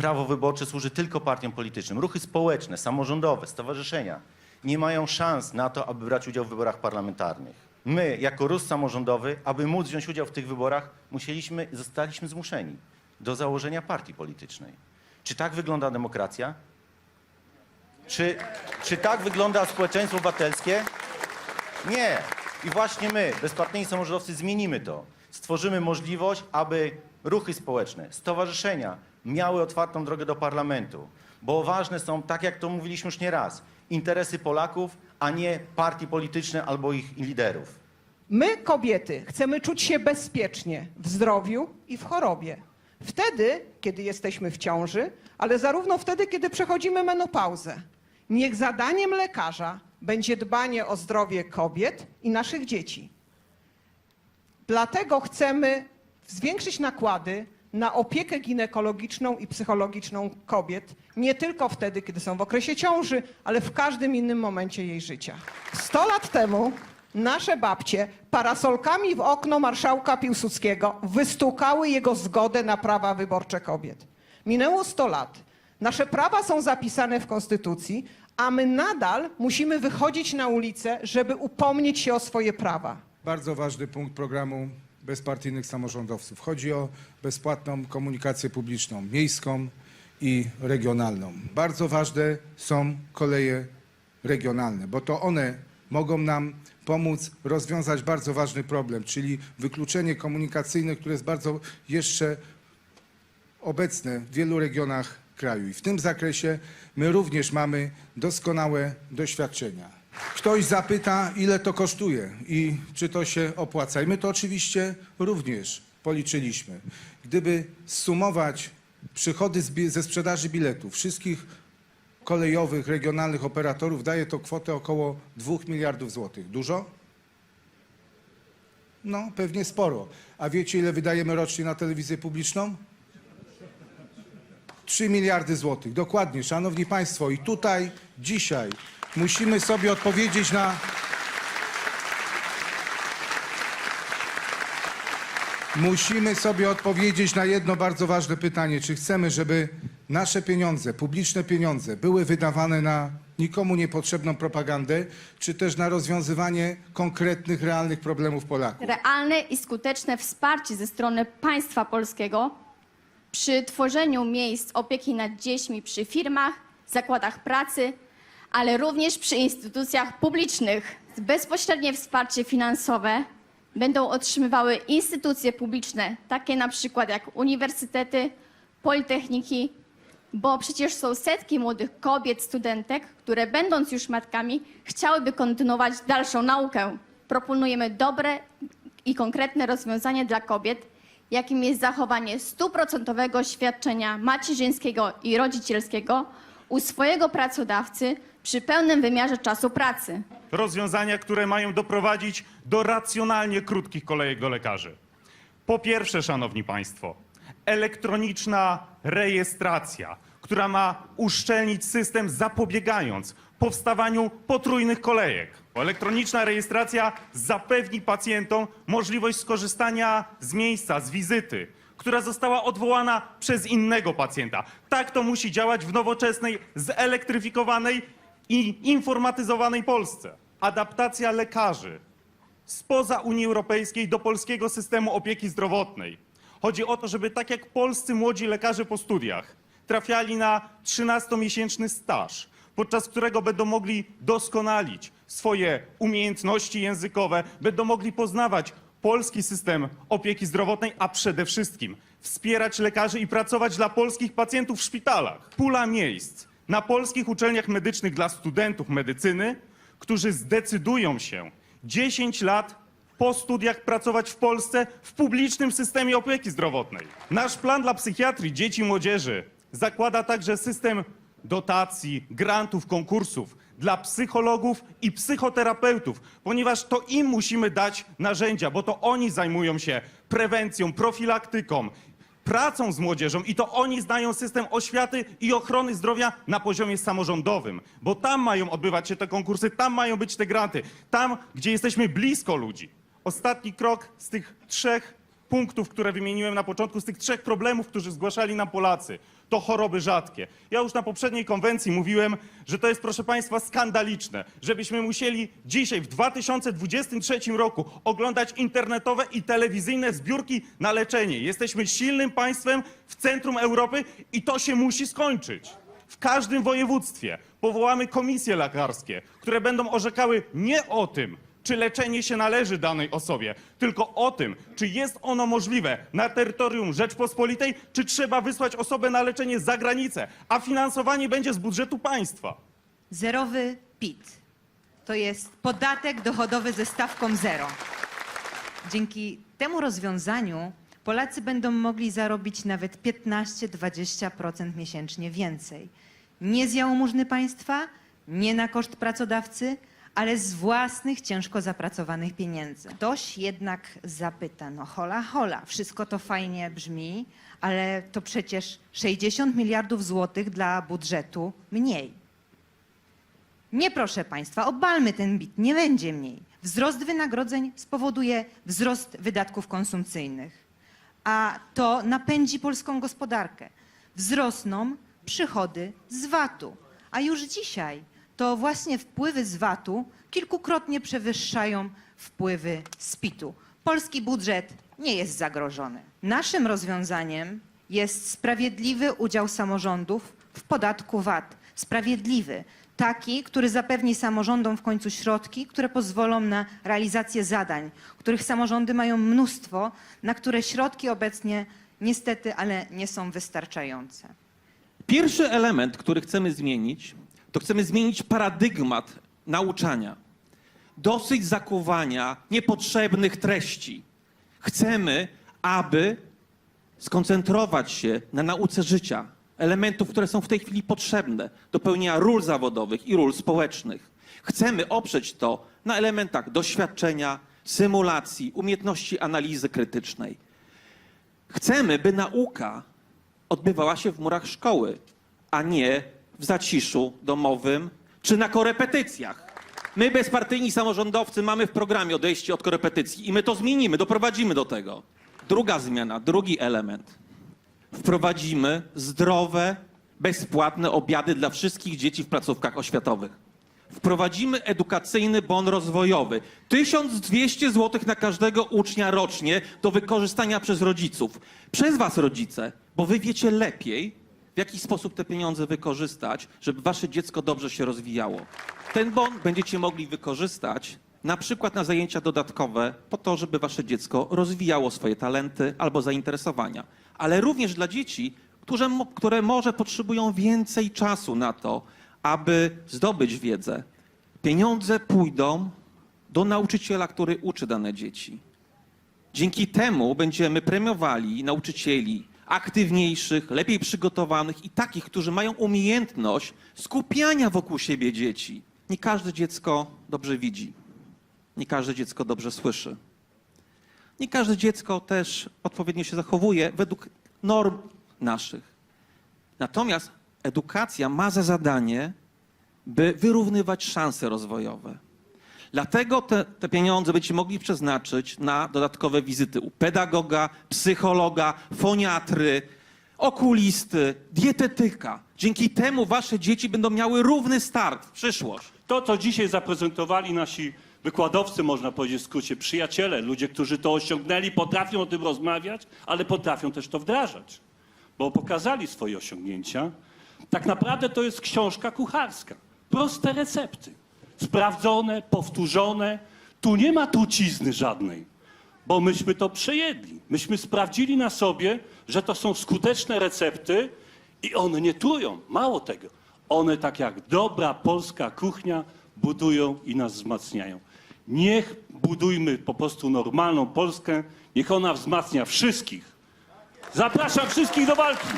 prawo wyborcze służy tylko partiom politycznym. Ruchy społeczne, samorządowe, stowarzyszenia nie mają szans na to, aby brać udział w wyborach parlamentarnych. My, jako ruch samorządowy, aby móc wziąć udział w tych wyborach, musieliśmy, zostaliśmy zmuszeni do założenia partii politycznej. Czy tak wygląda demokracja? Czy, czy tak wygląda społeczeństwo obywatelskie? Nie. I właśnie my, bezpartyjni samorządowcy, zmienimy to. Stworzymy możliwość, aby ruchy społeczne, stowarzyszenia miały otwartą drogę do parlamentu. Bo ważne są, tak jak to mówiliśmy już nie raz, interesy Polaków, a nie partii polityczne albo ich liderów. My, kobiety, chcemy czuć się bezpiecznie w zdrowiu i w chorobie. Wtedy, kiedy jesteśmy w ciąży, ale zarówno wtedy, kiedy przechodzimy menopauzę. Niech zadaniem lekarza będzie dbanie o zdrowie kobiet i naszych dzieci. Dlatego chcemy zwiększyć nakłady na opiekę ginekologiczną i psychologiczną kobiet, nie tylko wtedy, kiedy są w okresie ciąży, ale w każdym innym momencie jej życia. 100 lat temu nasze babcie parasolkami w okno marszałka Piłsudskiego wystukały jego zgodę na prawa wyborcze kobiet. Minęło 100 lat. Nasze prawa są zapisane w Konstytucji, a my nadal musimy wychodzić na ulicę, żeby upomnieć się o swoje prawa. Bardzo ważny punkt programu bezpartyjnych samorządowców. Chodzi o bezpłatną komunikację publiczną, miejską i regionalną. Bardzo ważne są koleje regionalne, bo to one mogą nam pomóc rozwiązać bardzo ważny problem, czyli wykluczenie komunikacyjne, które jest bardzo jeszcze obecne w wielu regionach kraju. I w tym zakresie my również mamy doskonałe doświadczenia. Ktoś zapyta, ile to kosztuje i czy to się opłaca. I my to oczywiście również policzyliśmy. Gdyby sumować przychody ze sprzedaży biletów wszystkich kolejowych, regionalnych operatorów, daje to kwotę około 2 miliardów złotych. Dużo? No, pewnie sporo. A wiecie, ile wydajemy rocznie na telewizję publiczną? 3 miliardy złotych. Dokładnie, szanowni państwo. I tutaj dzisiaj musimy sobie odpowiedzieć na Musimy sobie odpowiedzieć na jedno bardzo ważne pytanie. Czy chcemy, żeby nasze pieniądze, publiczne pieniądze, były wydawane na nikomu niepotrzebną propagandę, czy też na rozwiązywanie konkretnych, realnych problemów Polaków? realne i skuteczne wsparcie ze strony państwa polskiego przy tworzeniu miejsc opieki nad dziećmi przy firmach, zakładach pracy, ale również przy instytucjach publicznych. Bezpośrednie wsparcie finansowe będą otrzymywały instytucje publiczne, takie na przykład jak uniwersytety, politechniki, bo przecież są setki młodych kobiet, studentek, które będąc już matkami, chciałyby kontynuować dalszą naukę. Proponujemy dobre i konkretne rozwiązanie dla kobiet, jakim jest zachowanie stuprocentowego świadczenia macierzyńskiego i rodzicielskiego u swojego pracodawcy przy pełnym wymiarze czasu pracy. rozwiązania, które mają doprowadzić do racjonalnie krótkich kolejek do lekarzy. Po pierwsze, szanowni państwo, elektroniczna rejestracja, która ma uszczelnić system zapobiegając powstawaniu potrójnych kolejek. Elektroniczna rejestracja zapewni pacjentom możliwość skorzystania z miejsca, z wizyty, która została odwołana przez innego pacjenta. Tak to musi działać w nowoczesnej, zelektryfikowanej i informatyzowanej Polsce. Adaptacja lekarzy spoza Unii Europejskiej do polskiego systemu opieki zdrowotnej. Chodzi o to, żeby tak jak polscy młodzi lekarze po studiach trafiali na 13-miesięczny staż, podczas którego będą mogli doskonalić swoje umiejętności językowe, będą mogli poznawać polski system opieki zdrowotnej, a przede wszystkim wspierać lekarzy i pracować dla polskich pacjentów w szpitalach. Pula miejsc na polskich uczelniach medycznych dla studentów medycyny, którzy zdecydują się 10 lat po studiach pracować w Polsce w publicznym systemie opieki zdrowotnej. Nasz plan dla psychiatrii dzieci i młodzieży zakłada także system dotacji, grantów, konkursów dla psychologów i psychoterapeutów, ponieważ to im musimy dać narzędzia, bo to oni zajmują się prewencją, profilaktyką, pracą z młodzieżą i to oni znają system oświaty i ochrony zdrowia na poziomie samorządowym, bo tam mają odbywać się te konkursy, tam mają być te granty, tam, gdzie jesteśmy blisko ludzi. Ostatni krok z tych trzech punktów, które wymieniłem na początku, z tych trzech problemów, którzy zgłaszali nam Polacy, to choroby rzadkie. Ja już na poprzedniej konwencji mówiłem, że to jest, proszę Państwa, skandaliczne, żebyśmy musieli dzisiaj, w 2023 roku, oglądać internetowe i telewizyjne zbiórki na leczenie. Jesteśmy silnym państwem w centrum Europy i to się musi skończyć. W każdym województwie powołamy komisje lekarskie, które będą orzekały nie o tym, czy leczenie się należy danej osobie, tylko o tym, czy jest ono możliwe na terytorium Rzeczpospolitej, czy trzeba wysłać osobę na leczenie za granicę, a finansowanie będzie z budżetu państwa. Zerowy PIT to jest podatek dochodowy ze stawką zero. Dzięki temu rozwiązaniu Polacy będą mogli zarobić nawet 15-20% miesięcznie więcej. Nie z jałmużny państwa, nie na koszt pracodawcy, ale z własnych ciężko zapracowanych pieniędzy. Ktoś jednak zapyta, no hola, hola, wszystko to fajnie brzmi, ale to przecież 60 miliardów złotych dla budżetu mniej. Nie, proszę Państwa, obalmy ten bit, nie będzie mniej. Wzrost wynagrodzeń spowoduje wzrost wydatków konsumpcyjnych, a to napędzi polską gospodarkę. Wzrosną przychody z VAT-u, a już dzisiaj to właśnie wpływy z VAT-u kilkukrotnie przewyższają wpływy z PIT-u. Polski budżet nie jest zagrożony. Naszym rozwiązaniem jest sprawiedliwy udział samorządów w podatku VAT. Sprawiedliwy. Taki, który zapewni samorządom w końcu środki, które pozwolą na realizację zadań, których samorządy mają mnóstwo, na które środki obecnie niestety, ale nie są wystarczające. Pierwszy element, który chcemy zmienić, to chcemy zmienić paradygmat nauczania. Dosyć zakuwania niepotrzebnych treści. Chcemy, aby skoncentrować się na nauce życia, elementów, które są w tej chwili potrzebne do pełnienia ról zawodowych i ról społecznych. Chcemy oprzeć to na elementach doświadczenia, symulacji, umiejętności analizy krytycznej. Chcemy, by nauka odbywała się w murach szkoły, a nie w zaciszu domowym czy na korepetycjach. My, bezpartyjni samorządowcy, mamy w programie odejście od korepetycji i my to zmienimy, doprowadzimy do tego. Druga zmiana, drugi element. Wprowadzimy zdrowe, bezpłatne obiady dla wszystkich dzieci w placówkach oświatowych. Wprowadzimy edukacyjny bon rozwojowy. 1200 zł na każdego ucznia rocznie do wykorzystania przez rodziców. Przez was, rodzice, bo wy wiecie lepiej, w jaki sposób te pieniądze wykorzystać, żeby wasze dziecko dobrze się rozwijało. Ten bon będziecie mogli wykorzystać na przykład na zajęcia dodatkowe, po to, żeby wasze dziecko rozwijało swoje talenty albo zainteresowania, ale również dla dzieci, które, które może potrzebują więcej czasu na to, aby zdobyć wiedzę. Pieniądze pójdą do nauczyciela, który uczy dane dzieci. Dzięki temu będziemy premiowali nauczycieli aktywniejszych, lepiej przygotowanych i takich, którzy mają umiejętność skupiania wokół siebie dzieci. Nie każde dziecko dobrze widzi. Nie każde dziecko dobrze słyszy. Nie każde dziecko też odpowiednio się zachowuje według norm naszych. Natomiast edukacja ma za zadanie, by wyrównywać szanse rozwojowe. Dlatego te, te pieniądze będziecie mogli przeznaczyć na dodatkowe wizyty u pedagoga, psychologa, foniatry, okulisty, dietetyka. Dzięki temu wasze dzieci będą miały równy start w przyszłość. To, co dzisiaj zaprezentowali nasi wykładowcy, można powiedzieć w skrócie, przyjaciele, ludzie, którzy to osiągnęli, potrafią o tym rozmawiać, ale potrafią też to wdrażać, bo pokazali swoje osiągnięcia. Tak naprawdę to jest książka kucharska. Proste recepty. Sprawdzone, powtórzone. Tu nie ma trucizny żadnej, bo myśmy to przejedli. Myśmy sprawdzili na sobie, że to są skuteczne recepty i one nie trują. Mało tego. One, tak jak dobra polska kuchnia, budują i nas wzmacniają. Niech budujmy po prostu normalną Polskę, niech ona wzmacnia wszystkich. Zapraszam wszystkich do walki.